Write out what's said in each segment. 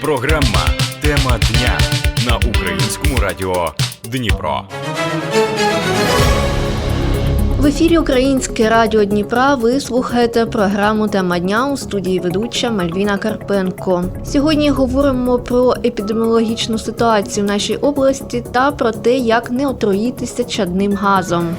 Програма Тема дня на українському радіо Дніпро. В ефірі Українське радіо Дніпра. Ви слухаєте програму Тема дня у студії ведуча Мальвіна Карпенко. Сьогодні говоримо про епідеміологічну ситуацію в нашій області та про те, як не отруїтися чадним газом.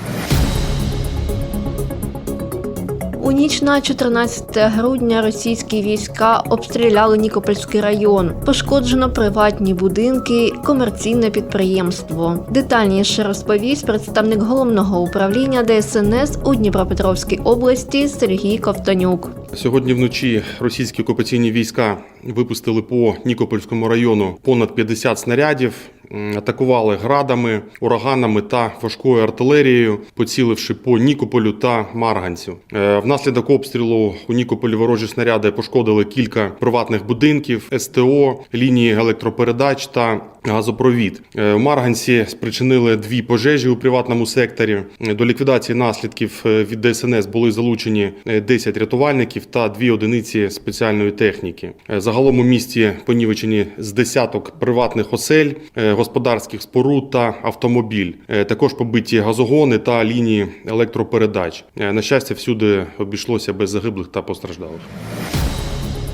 У ніч на 14 грудня російські війська обстріляли Нікопольський район. Пошкоджено приватні будинки, комерційне підприємство. Детальніше розповість представник головного управління ДСНС у Дніпропетровській області Сергій Ковтонюк. Сьогодні вночі російські окупаційні війська випустили по Нікопольському району понад 50 снарядів, атакували градами, ураганами та важкою артилерією, поціливши по Нікополю та Марганцю. Е, Внаслідок обстрілу у Нікополі ворожі снаряди пошкодили кілька приватних будинків, СТО, лінії електропередач та газопровід. Е, У Марганці спричинили дві пожежі у приватному секторі. Е, До ліквідації наслідків від ДСНС були залучені е, 10 рятувальників та дві одиниці спеціальної техніки. Загалом у місті понівечені з десяток приватних осель, господарських споруд та автомобіль. Е, Також побиті газогони та лінії електропередач. Е, На щастя, всюди обійшлося без загиблих та постраждалих.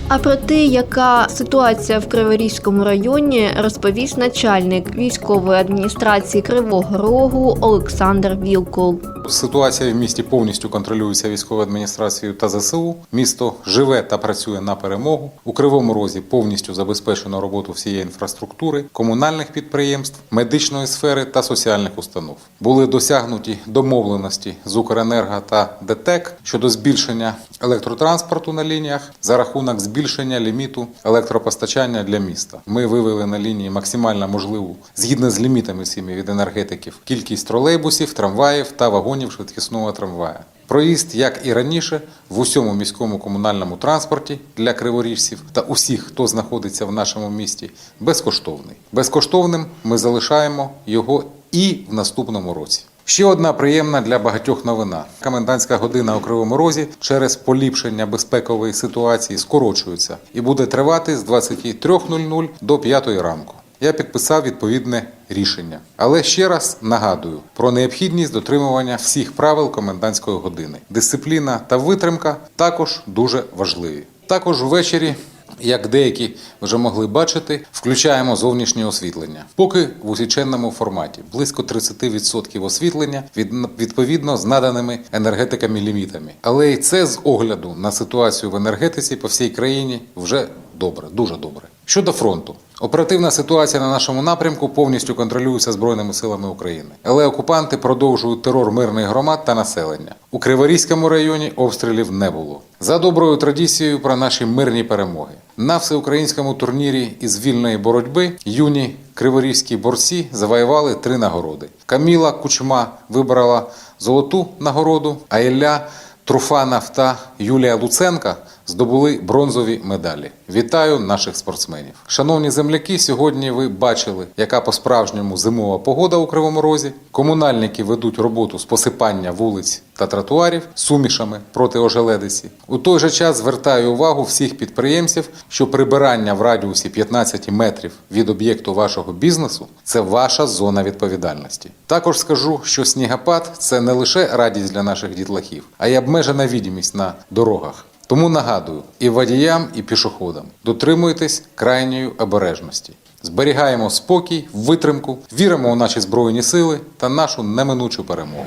А про те, яка ситуація в Криворізькому районі, розповість начальник військової адміністрації Кривого Рогу Олександр Вілкул. Ситуація в місті повністю контролюється військовою адміністрацією та ЗСУ. Місто живе та працює на перемогу. У Кривому Розі повністю забезпечено роботу всієї інфраструктури, комунальних підприємств, медичної сфери та соціальних установ. Були досягнуті домовленості з Укренерго та ДТЕК щодо збільшення електротранспорту на лініях за рахунок збільшення ліміту електропостачання для міста. Ми вивели на лінії максимально можливу, згідно з лімітами всіми від енергетиків, кількість тролейбусів, трамваїв та вагонів швидкісного трамвая. Проїзд, як і раніше, в усьому міському комунальному транспорті для криворіжців та усіх, хто знаходиться в нашому місті, безкоштовний. Безкоштовним ми залишаємо його і в наступному році. Ще одна приємна для багатьох новина. Комендантська година у Кривому Розі через поліпшення безпекової ситуації скорочується і буде тривати з 23.00 до 5 ранку. Я підписав відповідне рішення. Але ще раз нагадую про необхідність дотримування всіх правил комендантської години. Дисципліна та витримка також дуже важливі. Також ввечері як деякі вже могли бачити, включаємо зовнішнє освітлення. Поки в усіченному форматі близько 30% освітлення від, відповідно з наданими енергетиками лімітами. Але і це з огляду на ситуацію в енергетиці по всій країні вже добре, дуже добре. Щодо фронту, оперативна ситуація на нашому напрямку повністю контролюється Збройними силами України. Але окупанти продовжують терор мирних громад та населення. У Криворізькому районі обстрілів не було. За доброю традицією про наші мирні перемоги. На всеукраїнському турнірі із вільної боротьби юні криворізькі борці завоювали три нагороди. Каміла Кучма вибрала золоту нагороду, а Ілля Труфанов та Юлія Луценка здобули бронзові медалі. Вітаю наших спортсменів. Шановні земляки, сьогодні ви бачили, яка по-справжньому зимова погода у Кривому Розі. Комунальники ведуть роботу з посипання вулиць та тротуарів сумішами проти ожеледиці. У той же час звертаю увагу всіх підприємців, що прибирання в радіусі 15 метрів від об'єкту вашого бізнесу це ваша зона відповідальності. Також скажу, що снігопад це не лише радість для наших дітлахів, а й обмежена відомість на дорогах. Тому нагадую і водіям, і пішоходам дотримуйтесь крайньої обережності. Зберігаємо спокій, витримку, віримо у наші збройні сили та нашу неминучу перемогу.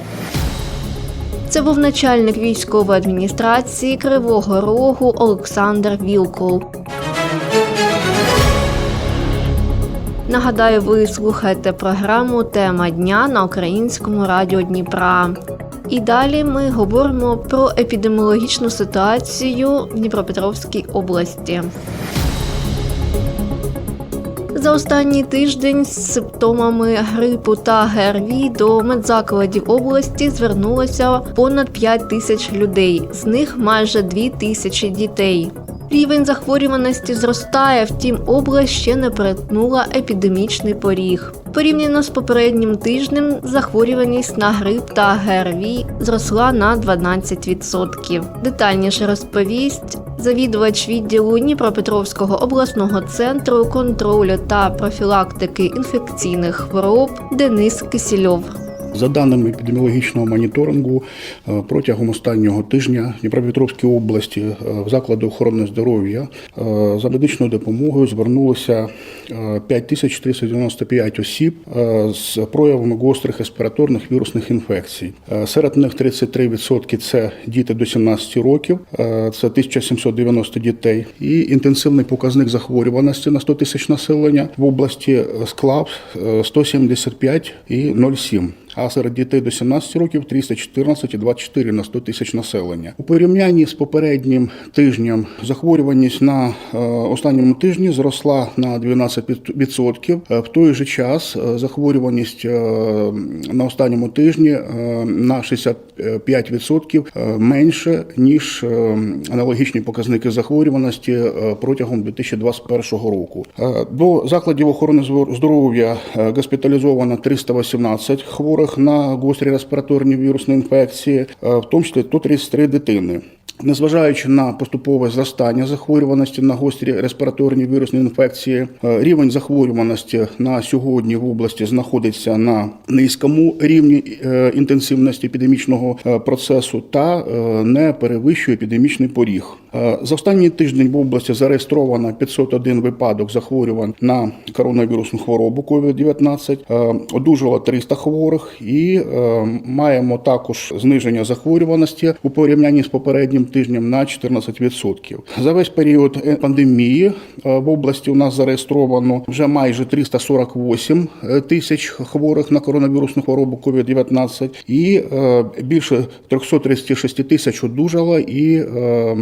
Це був начальник військової адміністрації Кривого Рогу Олександр Вілкул. Нагадаю, ви слухаєте програму Тема дня на українському радіо Дніпра. І далі ми говоримо про епідеміологічну ситуацію в Дніпропетровській області. За останній тиждень з симптомами грипу та ГРВІ до медзакладів області звернулося понад 5 тисяч людей, з них майже 2 тисячі дітей. Рівень захворюваності зростає, втім область ще не перетнула епідемічний поріг. Порівняно з попереднім тижнем захворюваність на грип та ГРВІ зросла на 12%. Детальніше розповість Завідувач відділу Дніпропетровського обласного центру контролю та профілактики інфекційних хвороб Денис Кисільов. За даними епідеміологічного моніторингу, е, протягом останнього тижня в Дніпропетровській області е, в заклади охорони здоров'я е, за медичною допомогою звернулося е, 5495 осіб з проявами гострих респіраторних вірусних інфекцій. Серед них 33% це діти до 17 років, це 1790 дітей. І інтенсивний показник захворюваності на 100 тисяч населення в області склав е, 175,07 а серед дітей до 17 років 314,24 на 100 тисяч населення. У порівнянні з попереднім тижнем захворюваність на е, останньому тижні зросла на 12%. Е, В той же час е, захворюваність на останньому тижні на 65% е, менше ніж аналогічні показники захворюваності протягом 2021 року. До закладів охорони здоров'я госпіталізовано 318 хворих на гострі респіраторні вірусні інфекції, е, в тому числі 133 дитини. Незважаючи на поступове зростання захворюваності на гострі респіраторні вірусні інфекції, е, рівень захворюваності на сьогодні в області знаходиться на низькому рівні е, інтенсивності епідемічного процесу та не перевищує епідемічний поріг. Е, За останній тиждень в області зареєстровано 501 випадок захворювань на коронавірусну хворобу COVID-19, е, одужало 300 хворих і е, маємо також зниження захворюваності у порівнянні з попереднім тижнем на 14%. За весь період пандемії в області у нас зареєстровано вже майже 348 тисяч хворих на коронавірусну хворобу COVID-19 і більше 336 тисяч одужало і, е,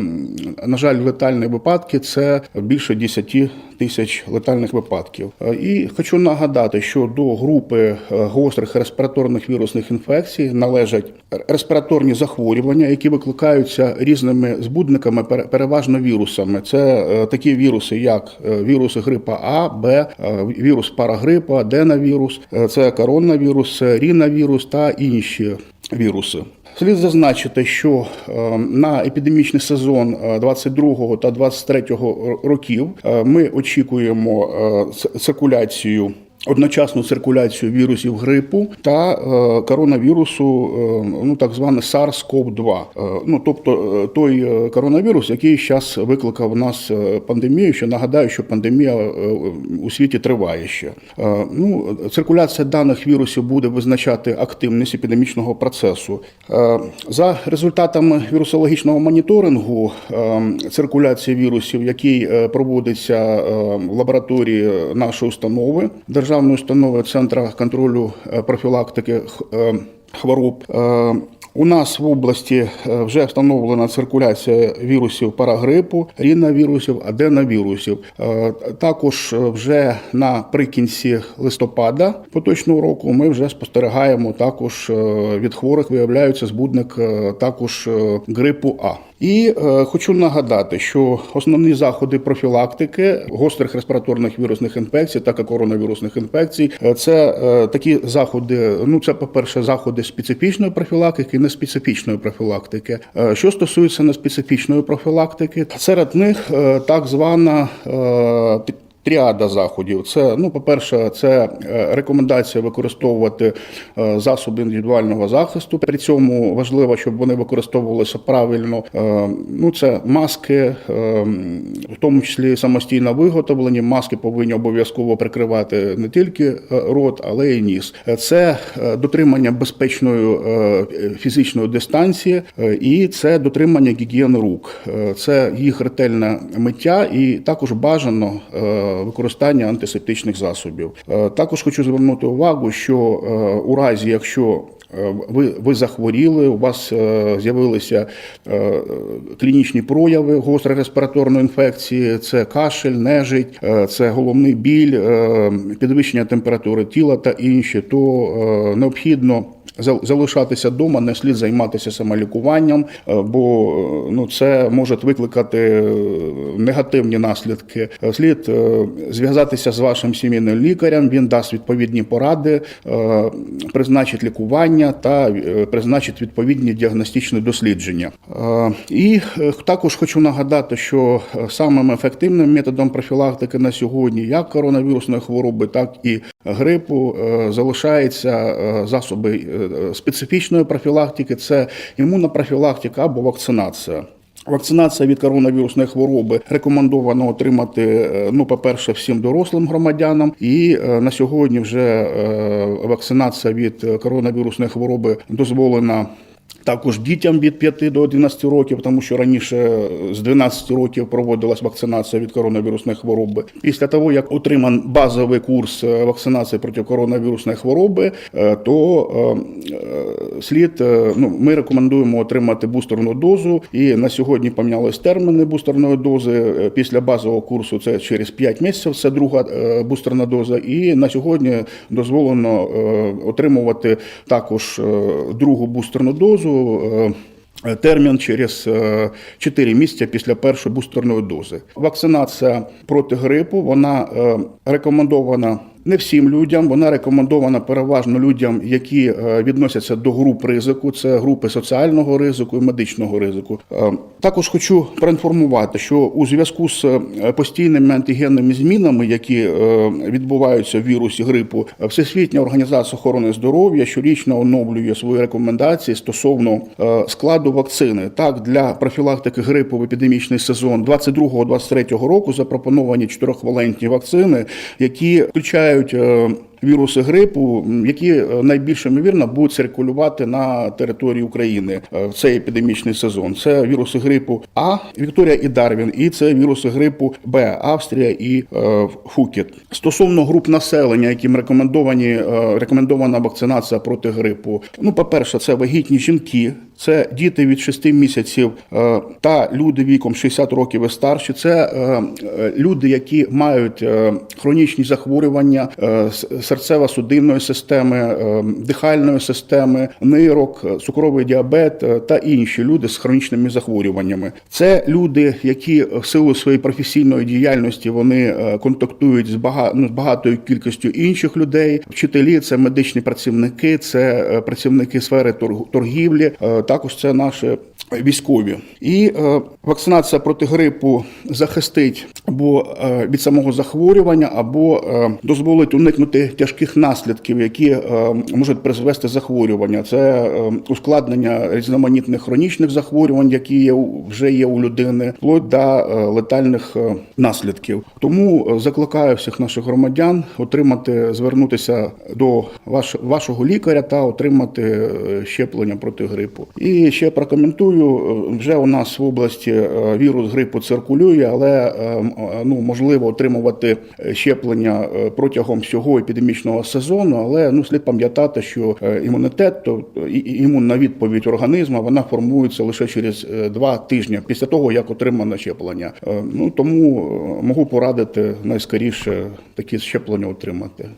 на жаль, летальні випадки це більше 10 тисяч летальних випадків. Е, І хочу нагадати, що до групи е, гострих респіраторних вірусних інфекцій належать респіраторні захворювання, які викликаються різними збудниками, переважно вірусами. Це е, такі віруси, як віруси грипа А, Б, вірус парагрипа, аденовірус, е, це коронавірус, ріновірус та інші віруси. Слід зазначити, що е, на епідемічний сезон е, 22 та 23 років е, ми очікуємо е, циркуляцію. Одночасну циркуляцію вірусів грипу та е, коронавірусу, е, ну так зване SARS-CoV-2. Е, ну тобто той коронавірус, який зараз викликав у нас пандемію. Що нагадаю, що пандемія у світі триває ще. Ну циркуляція даних вірусів буде визначати активність епідемічного процесу. За результатами вірусологічного моніторингу циркуляції вірусів, який проводиться в лабораторії нашої установи, державної установи Центра контролю е, профілактики е, хвороб. Е, У нас в області вже встановлена циркуляція вірусів парагрипу, ріновірусів, аденовірусів. Також вже наприкінці листопада поточного року ми вже спостерігаємо також від хворих виявляється збудник також грипу А. І е, хочу нагадати, що основні заходи профілактики гострих респіраторних вірусних інфекцій та коронавірусних інфекцій е, це е, такі заходи. Ну, це, по-перше, заходи специфічної профілактики і неспецифічної профілактики. Е, Що стосується неспецифічної профілактики, серед них е, так звана е, Тріада заходів. Це, ну, по-перше, це е, рекомендація використовувати е, засоби індивідуального захисту. При цьому важливо, щоб вони використовувалися правильно. Е, Ну, це маски, в тому числі самостійно виготовлені. Маски повинні обов'язково прикривати не тільки рот, але й ніс. Це дотримання безпечної фізичної дистанції і це дотримання гігієни рук. Це їх ретельне миття і також бажано використання антисептичних засобів. Е, Також хочу звернути увагу, що е, у разі, якщо е, ви, ви захворіли, у вас з'явилися клінічні прояви гострої респіраторної інфекції, це кашель, нежить, це головний біль, підвищення температури тіла та інші, то необхідно залишатися вдома, не слід займатися самолікуванням, е, бо е, ну, це може викликати е, негативні наслідки. Слід зв'язатися з вашим сімейним лікарем, він дасть відповідні поради, призначить лікування та призначить відповідні діагностичні дослідження. І також хочу нагадати, що самим ефективним методом профілактики на сьогодні як коронавірусної хвороби, так і грипу залишаються засоби специфічної профілактики, це імунна профілактика або вакцинація. Вакцинація від коронавірусної хвороби рекомендовано отримати, е, ну, по-перше, всім дорослим громадянам. І е, на сьогодні вже е, вакцинація від е, коронавірусної хвороби дозволена. Також дітям від 5 до 11 років, тому що раніше з 12 років проводилась вакцинація від коронавірусної хвороби. Після того, як отриман базовий курс е, вакцинації проти коронавірусної хвороби, е, то е, е, слід е, ну, ми рекомендуємо отримати бустерну дозу. І на сьогодні помінялись терміни бустерної дози. Е, Після базового курсу це через 5 місяців. Це друга е, бустерна доза. І на сьогодні дозволено е, отримувати також е, другу бустерну дозу. Е, Термін через 4 місяці після першої бустерної дози. Вакцинація проти грипу вона е, рекомендована не всім людям. Вона рекомендована переважно людям, які е, відносяться до груп ризику. Це групи соціального ризику і медичного ризику. Е, Також хочу проінформувати, що у зв'язку з е, постійними антигенними змінами, які відбуваються в вірусі грипу, Всесвітня організація охорони здоров'я щорічно оновлює свої рекомендації стосовно складу вакцини. Так, для профілактики грипу в епідемічний сезон 22-23 року запропоновані чотирьохвалентні вакцини, які включають që віруси грипу, які е, найбільш ймовірно будуть циркулювати на території України е, в цей епідемічний сезон. Це віруси грипу А, Вікторія і Дарвін, і це віруси грипу Б, Австрія і е, Фукет. Стосовно груп населення, яким рекомендовані е, рекомендована вакцинація проти грипу. Ну, по-перше, це вагітні жінки. Це діти від 6 місяців е, та люди віком 60 років і старші. Це люди, які мають хронічні захворювання серцево-судинної системи, е, дихальної системи, нирок, е, цукровий діабет е, та інші люди з хронічними захворюваннями. Це люди, які в силу своєї професійної діяльності вони контактують ну, з багатою кількістю інших людей. Вчителі, це медичні працівники, це працівники сфери торг- торгівлі. Також це наші військові. І вакцинація проти грипу захистить або від самого захворювання, або дозволить уникнути тяжких наслідків, які е, можуть призвести захворювання. Це е, ускладнення різноманітних хронічних захворювань, які є вже є у людини, вплоть до е, летальних наслідків. Тому закликаю всіх наших громадян отримати, звернутися до ваш, вашого лікаря та отримати щеплення проти грипу. І ще прокоментую, вже у нас в області вірус грипу циркулює, але ну можливо отримувати щеплення протягом всього епідемічного сезону. Але ну слід пам'ятати, що е, імунітет, то імунна відповідь організму, вона формується лише через е, два тижні після того, як отримано щеплення. Е, Ну тому можу порадити найскоріше такі щеплення отримати.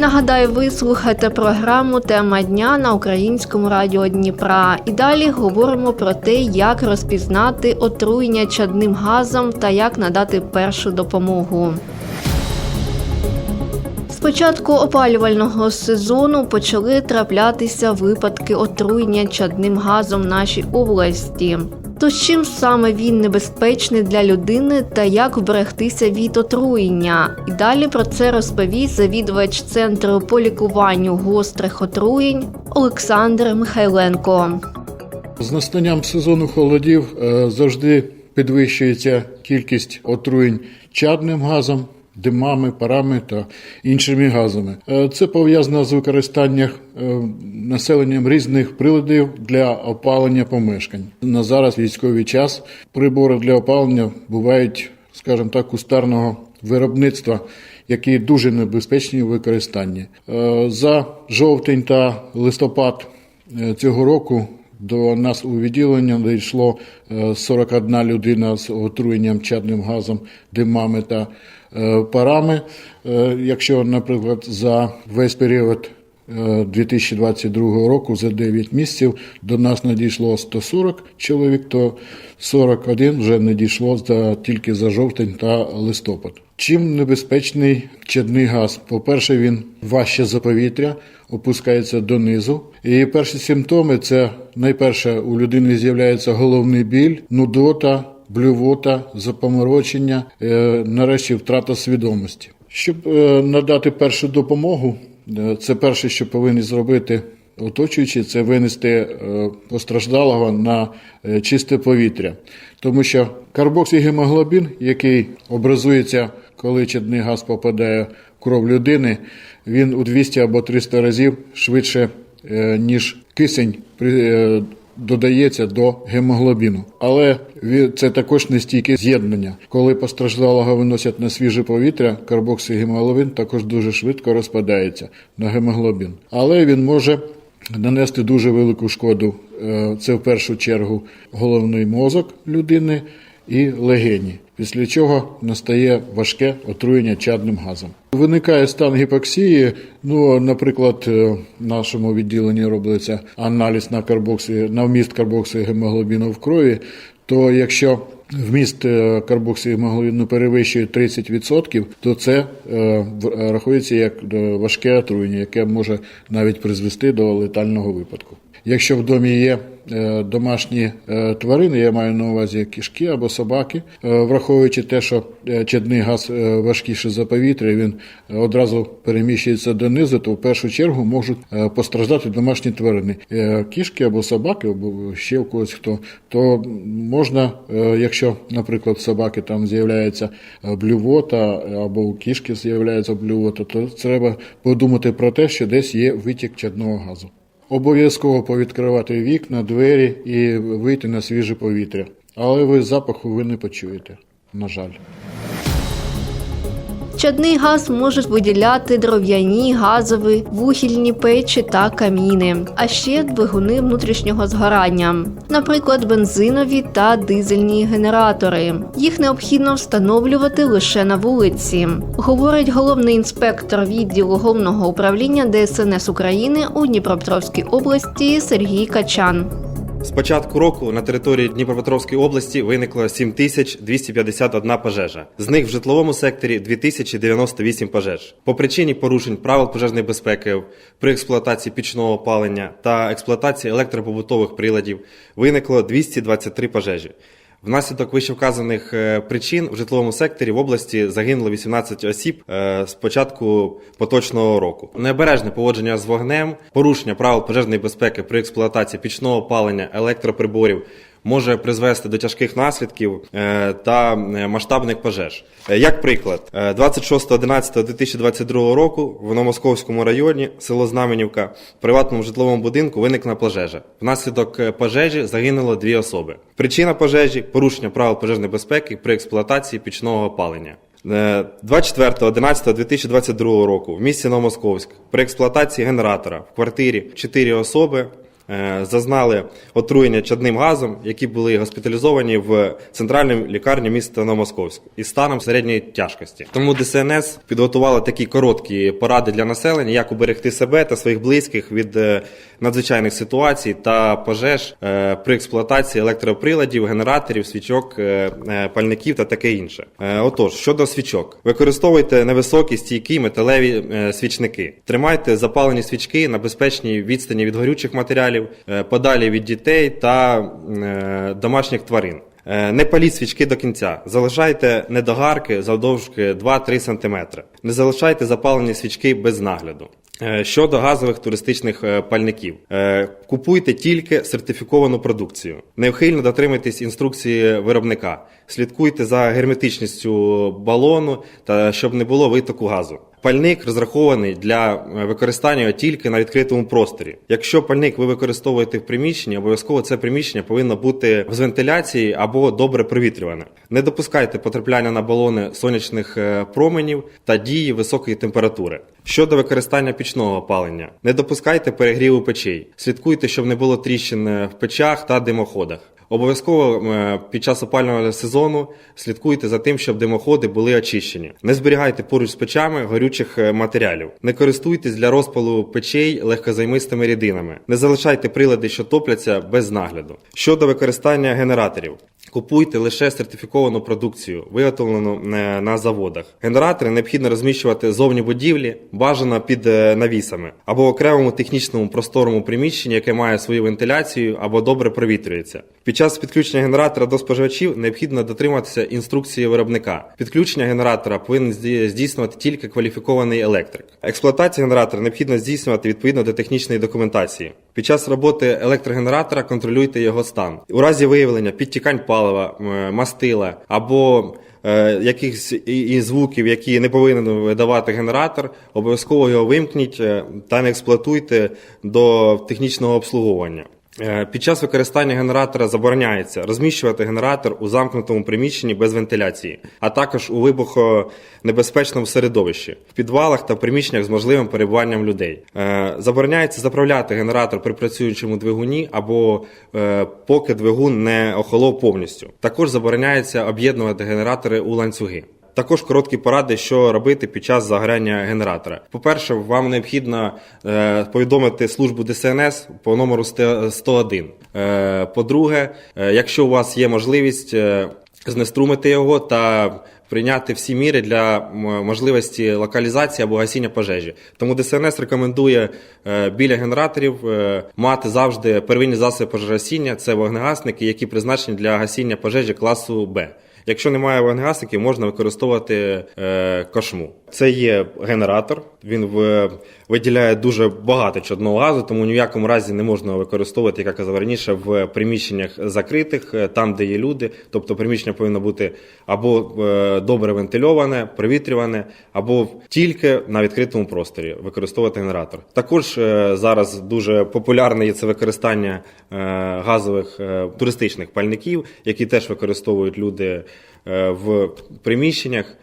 Нагадаю, ви слухаєте програму Тема дня на українському радіо Дніпра. І далі говоримо про те, як розпізнати отруєння чадним газом та як надати першу допомогу. Початку опалювального сезону почали траплятися випадки отруєння чадним газом в нашій області. То чим саме він небезпечний для людини та як вберегтися від отруєння? І далі про це розповість завідувач центру по лікуванню гострих отруєнь Олександр Михайленко. З настанням сезону холодів е, завжди підвищується кількість отруєнь чадним газом, димами, парами та іншими газами. Е, Це пов'язано з використанням е, населенням різних приладів для опалення помешкань. На зараз військовий час прибори для опалення бувають, скажімо так, кустарного виробництва, які дуже небезпечні у використанні. Е, За жовтень та листопад Цього року До нас у відділення надійшло е, 41 людина з отруєнням чадним газом, димами та е, парами. Е, Якщо, наприклад, за весь період е, 2022 року за 9 місяців до нас надійшло 140 чоловік, то 41 вже надійшло за, тільки за жовтень та листопад. Чим небезпечний чадний газ? По-перше, він важче за повітря, опускається донизу. І перші симптоми це найперше у людини з'являється головний біль, нудота, блювота, запоморочення, е, нарешті втрата свідомості. Щоб е, надати першу допомогу, е, це перше, що повинні зробити оточуючі, це винести постраждалого на чисте повітря. Тому що карбоксигемоглобін, який образується, коли чадний газ попадає в кров людини, він у 200 або 300 разів швидше, е, ніж кисень е, додається до гемоглобіну. Але це також нестійке з'єднання. Коли постраждалого виносять на свіже повітря, карбоксигемоглобін також дуже швидко розпадається на гемоглобін. Але він може нанести дуже велику шкоду. Е, Це в першу чергу головний мозок людини і легені. Після чого настає важке отруєння чадним газом. Виникає стан гіпоксії. Ну, наприклад, е, в нашому відділенні робиться аналіз на карбоксі, на вміст карбоксигемоглобіну в крові. То якщо вміст е, карбоксигемоглобіну перевищує 30%, то це е, рахується як важке отруєння, яке може навіть призвести до летального випадку. Якщо в домі є домашні е, тварини, я маю на увазі кішки або собаки, е, враховуючи те, що е, чадний газ е, важкіше за повітря, він е, одразу переміщується донизу, то в першу чергу можуть е, постраждати домашні тварини. Е, Кішки або собаки, або ще у когось хто, то можна, е, якщо, наприклад, собаки там з'являється е, блювота або у кішки з'являється блювота, то треба подумати про те, що десь є витік чадного газу. Обов'язково повідкривати вікна, двері і вийти на свіже повітря. Але ви запаху ви не почуєте, на жаль. Чадний газ можуть виділяти дров'яні, газові, вугільні печі та каміни, а ще двигуни внутрішнього згорання, наприклад, бензинові та дизельні генератори. Їх необхідно встановлювати лише на вулиці, говорить головний інспектор відділу головного управління ДСНС України у Дніпропетровській області Сергій Качан. З початку року на території Дніпропетровської області виникло 7251 пожежа. З них в житловому секторі 2098 пожеж. По причині порушень правил пожежної безпеки при експлуатації пічного опалення та експлуатації електропобутових приладів виникло 223 пожежі. Внаслідок вищевказаних е, причин в житловому секторі в області загинуло 18 осіб е, з початку поточного року. Необережне поводження з вогнем, порушення правил пожежної безпеки при експлуатації пічного опалення, електроприборів може призвести до тяжких наслідків е, та е, масштабних пожеж. Е, Як приклад, е, 26.11.2022 року в Новомосковському районі село Знаменівка в приватному житловому будинку виникла пожежа. Внаслідок пожежі загинуло дві особи. Причина пожежі порушення правил пожежної безпеки при експлуатації пічного опалення. Е, 24.11.2022 року в місті Новомосковськ при експлуатації генератора в квартирі 4 особи зазнали отруєння чадним газом, які були госпіталізовані в центральній лікарні міста Новомосковськ із станом середньої тяжкості. Тому ДСНС підготувала такі короткі поради для населення, як уберегти себе та своїх близьких від е, надзвичайних ситуацій та пожеж е, при експлуатації електроприладів, генераторів, свічок, е, е, пальників та таке інше. Е, Отож, щодо свічок, використовуйте невисокі стійкі металеві е, свічники. Тримайте запалені свічки на безпечній відстані від горючих матеріалів, е, подалі від дітей та е, домашніх тварин. Е, Не паліть свічки до кінця. Залишайте недогарки завдовжки 2-3 см. Не залишайте запалені свічки без нагляду. Щодо газових туристичних пальників, купуйте тільки сертифіковану продукцію. Неухильно дотримуйтесь інструкції виробника. Слідкуйте за герметичністю балону та щоб не було витоку газу. Пальник розрахований для е, використання тільки на відкритому просторі. Якщо пальник ви використовуєте в приміщенні, обов'язково це приміщення повинно бути з вентиляції або добре провітрюване. Не допускайте потрапляння на балони сонячних е, променів та дії високої температури. Щодо використання пічного опалення, не допускайте перегріву печей. Слідкуйте, щоб не було тріщин е, в печах та димоходах. Обов'язково е, під час опалювального сезону слідкуйте за тим, щоб димоходи були очищені. Не зберігайте поруч з печами горючих е, матеріалів. Не користуйтесь для розпалу печей легкозаймистими рідинами. Не залишайте прилади, що топляться без нагляду. Щодо використання генераторів. Купуйте лише сертифіковану продукцію, виготовлену е, на заводах. Генератори необхідно розміщувати зовні будівлі, бажано під навісами, або окремому технічному просторому приміщенні, яке має свою вентиляцію або добре провітрюється. Під час підключення генератора до споживачів необхідно дотримуватися інструкції виробника. Підключення генератора повинен здійснювати тільки кваліфікований електрик. Експлуатацію генератора необхідно здійснювати відповідно до технічної документації. Під час роботи електрогенератора контролюйте його стан. У разі виявлення підтікань палива, мастила або е, якихось і звуків, які не повинен видавати генератор, обов'язково його вимкніть е, та не експлуатуйте до технічного обслуговування. Е, Під час використання генератора забороняється розміщувати генератор у замкнутому приміщенні без вентиляції, а також у вибухонебезпечному середовищі, в підвалах та приміщеннях з можливим перебуванням людей. Е, Забороняється заправляти генератор при працюючому двигуні або е, поки двигун не охолов повністю. Також забороняється об'єднувати генератори у ланцюги. Також короткі поради, що робити під час загоряння генератора. По-перше, вам необхідно е, повідомити службу ДСНС по номеру 101. Е, по-друге, е, якщо у вас є можливість знеструмити його та прийняти всі міри для можливості локалізації або гасіння пожежі. Тому ДСНС рекомендує біля генераторів мати завжди первинні засоби пожежогасіння. Це вогнегасники, які призначені для гасіння пожежі класу Б. Якщо немає вангасики, можна використовувати е, кошму. Це є генератор. Він виділяє дуже багато чадного газу, тому ні в якому разі не можна використовувати, як я казав раніше, в приміщеннях закритих, е, там, де є люди. Тобто приміщення повинно бути або е, добре вентильоване, провітрюване, або тільки на відкритому просторі використовувати генератор. Також е, зараз дуже популярне є це використання газових туристичних пальників, які теж використовують люди в приміщеннях.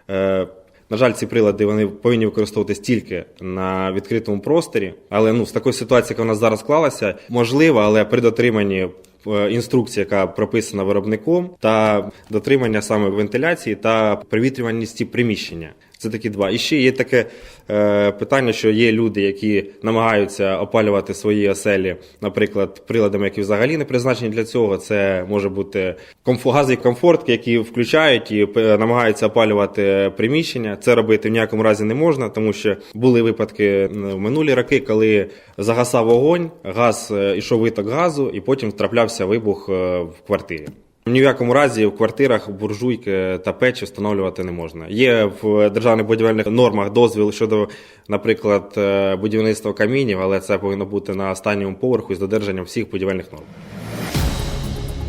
На жаль, ці прилади вони повинні використовуватись тільки на відкритому просторі. Але ну з такої ситуації, яка у нас зараз склалася, можливо, але при дотриманні е, інструкції, яка прописана виробником, та дотримання саме вентиляції та привітрюваності приміщення. Це такі два. І ще є таке е, питання, що є люди, які намагаються опалювати свої оселі, наприклад, приладами, які взагалі не призначені для цього. Це може бути газові комфортки, які включають і е, намагаються опалювати приміщення. Це робити в ніякому разі не можна, тому що були випадки в минулі роки, коли загасав вогонь, газ е, ішов виток газу, і потім траплявся вибух е, в квартирі. Ні в якому разі в квартирах буржуйки та печі встановлювати не можна. Є в державних будівельних нормах дозвіл щодо, наприклад, е, будівництва камінів, але це повинно бути на останньому поверху з додержанням всіх будівельних норм.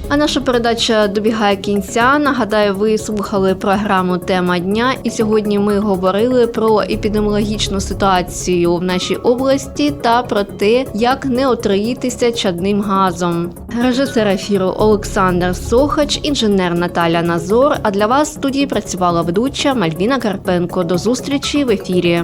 А наша передача добігає кінця. Нагадаю, ви слухали програму Тема дня, і сьогодні ми говорили про епідеміологічну ситуацію в нашій області та про те, як не отруїтися чадним газом. Режисер ефіру Олександр Сохач, інженер Наталя Назор. А для вас в студії працювала ведуча Мальвіна Карпенко. До зустрічі в ефірі.